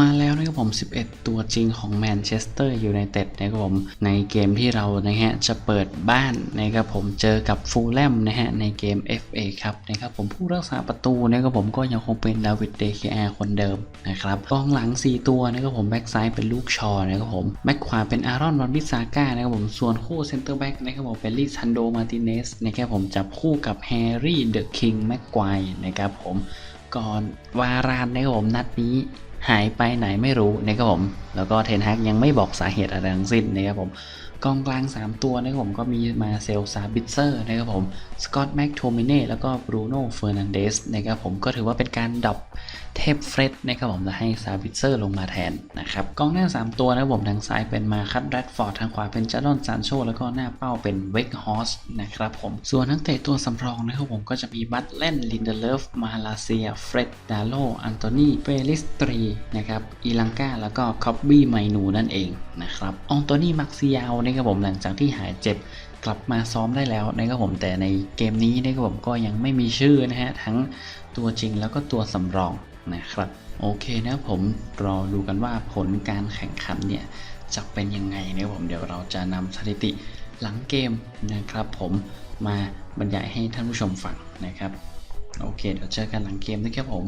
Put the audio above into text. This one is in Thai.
มาแล้วนะครับผม 11 ตัวจริงของแมนเชสเตอร์ยูไนเต็ดนะครับผม ในเกมที่เรานะฮะจะเปิดบ้านนะครับผมเจอกับฟูลแลมนะฮะในเกม FA ครับนะครับผมผู้รักษาประตูนะครับผมก็ยังคงเป็นดาวิดเดคอาคนเดิมนะครับกองหลัง 4 ตัวนะครับผมแบ็กซ้ายเป็นลูกชอนะครับผมแบ็กขวาเป็นอารอนวันบิสาก้านะครับผมส่วนคู่เซนเตอร์แบ็กนะครับผมเป็นลิซันโดมาติเนสนะครับผมจับคู่กับแฮร์รี่เดอะคิงแม็กควายนะครับผมก่อนวารานนะครับผมนัดนี้ หายไปไหนไม่รู้นะครับผม แล้วก็เทนฮักยังไม่บอกสาเหตุอะไรทั้งสิ้นนะครับผมกองกลาง 3 ตัวนะครับผมก็มีมาเซลซาบิเซอร์นะครับผมสกอตแม็กโทมิเน่แล้วก็บรูโน่เฟอร์นันเดสนะครับผมก็ถือว่าเป็นการดรอปเทพเฟรดนะครับผมจะให้ซาบิเซอร์ลงมาแทนนะครับกองหน้า 3 ตัวนะครับผมทางซ้ายเป็นมาคัตแรดฟอร์ดทางขวาเป็นจาร์ดอนซานโชแล้วก็หน้าเป้าเป็นเวกฮอสนะครับผมส่วนนักเตะตัวสำรองนะครับผมก็จะมีบัตเลนลินเดเลฟมาลาเซียเฟรดดาโลอันโตนีเฟลิสตรีนะครับอีลังกาแล้วก็คอบบี้ไมนูนั่นเองนะครับอองโตนีมักซิยาวนะครับผมหลังจากที่หายเจ็บกลับมาซ้อมได้แล้วนะครับผมแต่ในเกมนี้นะครับผมก็ยังไม่มีชื่อนะฮะทั้งตัวจริงแล้วก็ตัวสำรองนะครับโอเคนะครับผมรอดูกันว่าผลการแข่งขันเนี่ยจะเป็นยังไงนะครับผมเดี๋ยวเราจะนำสถิติหลังเกมนะครับผมมาบรรยายให้ท่านผู้ชมฟังนะครับ โอเค เดี๋ยวเจอกันหลังเกมนะครับผม